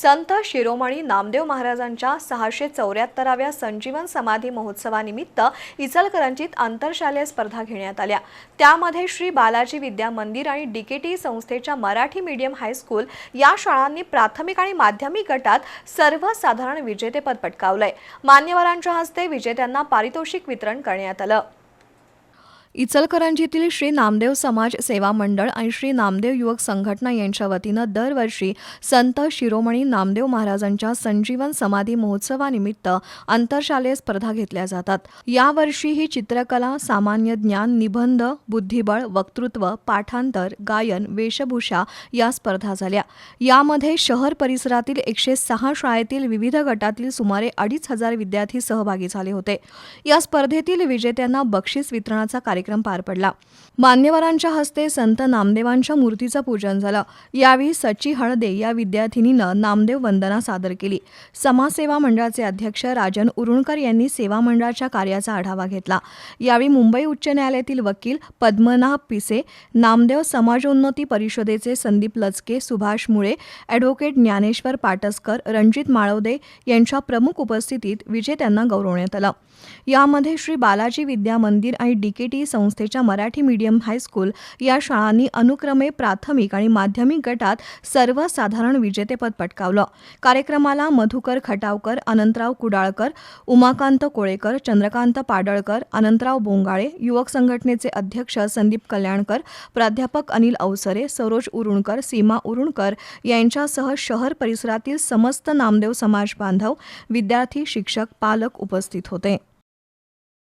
संत शिरोमणी नामदेव महाराजांच्या सहाशे चौऱ्याहत्तराव्या संजीवन समाधी महोत्सवानिमित्त इचलकरंजीत आंतरशालेय स्पर्धा घेण्यात आल्या. त्यामध्ये श्री बालाजी विद्या मंदिर आणि डीकेटी संस्थेच्या मराठी मीडियम हायस्कूल या शाळांनी प्राथमिक आणि माध्यमिक गटात सर्वसाधारण विजेतेपद पटकावलंय. मान्यवरांच्या हस्ते विजेत्यांना पारितोषिक वितरण करण्यात आलं. इचलकरंजीतील श्री नामदेव समाज सेवा मंडळ आणि श्री नामदेव युवक संघटना यांच्या वतीनं दरवर्षी संत शिरोमणी नामदेव महाराजांच्या संजीवन समाधी महोत्सवानिमित्त आंतरशालेय स्पर्धा घेतल्या जातात. यावर्षी ही चित्रकला सामान्य ज्ञान निबंध बुद्धिबळ वक्तृत्व पाठांतर गायन वेशभूषा या स्पर्धा झाल्या. यामध्ये शहर परिसरातील एकशे सहा शाळेतील विविध गटातील सुमारे अडीच हजार विद्यार्थी सहभागी झाले होते. या स्पर्धेतील विजेत्यांना बक्षीस वितरणाचा कार्यक्रम पार पडला. मान्यवरांच्या हस्ते संत नामदेवांच्या मूर्तीचं पूजन झालं. यावेळी सची हळदे या विद्यार्थिनीनं नामदेव वंदना सादर केली. समाजसेवा मंडळाचे अध्यक्ष राजन उरुणकर यांनी सेवा मंडळाच्या कार्याचा आढावा घेतला. यावेळी मुंबई उच्च न्यायालयातील वकील पद्मनाभ पिसे नामदेव समाजोन्नती परिषदेचे संदीप लचके सुभाष मुळे ॲडव्होकेट ज्ञानेश्वर पाटसकर रणजित माळवदे यांच्या प्रमुख उपस्थितीत विजेत्यांना गौरवण्यात आलं. यामध्ये श्री बालाजी विद्या मंदिर आणि डीकेटी संस्थेच्या मराठी मीडियम हायस्कूल या शाळांनी अनुक्रमे प्राथमिक आणि माध्यमिक गटात सर्वसाधारण विजेतेपद पटकावलं. कार्यक्रमाला मधुकर खटावकर अनंतराव कुडाळकर उमाकांत कोळेकर चंद्रकांत पाडळकर अनंतराव बोंगाळे युवक संघटनेचे अध्यक्ष संदीप कल्याणकर प्राध्यापक अनिल अवसरे सरोज उरुणकर सीमा उरुणकर यांच्यासह शहर परिसरातील समस्त नामदेव समाज बांधव विद्यार्थी शिक्षक पालक उपस्थित होते.